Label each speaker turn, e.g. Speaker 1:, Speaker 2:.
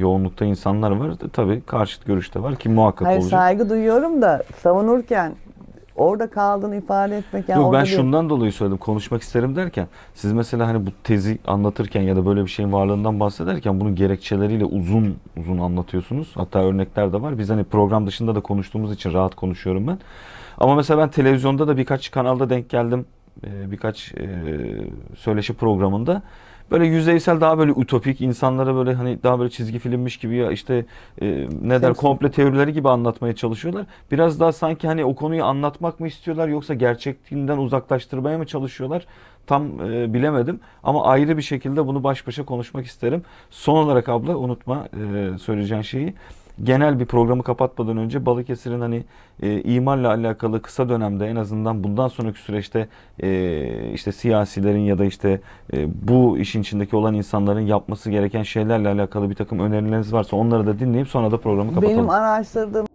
Speaker 1: yoğunlukta insanlar var. Tabii karşıt görüşte var ki muhakkak
Speaker 2: Hayır
Speaker 1: olacak.
Speaker 2: saygı duyuyorum da savunurken orada kaldığını ifade etmek yani
Speaker 1: Yok ben
Speaker 2: bir-
Speaker 1: şundan dolayı söyledim konuşmak isterim derken siz mesela hani bu tezi anlatırken ya da böyle bir şeyin varlığından bahsederken bunun gerekçeleriyle uzun uzun anlatıyorsunuz. Hatta örnekler de var. Biz hani program dışında da konuştuğumuz için rahat konuşuyorum ben. Ama mesela ben televizyonda da birkaç kanalda denk geldim. Ee, birkaç e, söyleşi programında. Böyle yüzeysel daha böyle ütopik insanlara böyle hani daha böyle çizgi filmmiş gibi ya işte e, ne der komple teorileri gibi anlatmaya çalışıyorlar. Biraz daha sanki hani o konuyu anlatmak mı istiyorlar yoksa gerçekliğinden uzaklaştırmaya mı çalışıyorlar? Tam e, bilemedim ama ayrı bir şekilde bunu baş başa konuşmak isterim. Son olarak abla unutma e, söyleyeceğin şeyi. Genel bir programı kapatmadan önce Balıkesir'in hani e, imarla alakalı kısa dönemde en azından bundan sonraki süreçte e, işte siyasilerin ya da işte e, bu işin içindeki olan insanların yapması gereken şeylerle alakalı bir takım önerileriniz varsa onları da dinleyip sonra da programı kapatalım.
Speaker 2: benim araştırdığım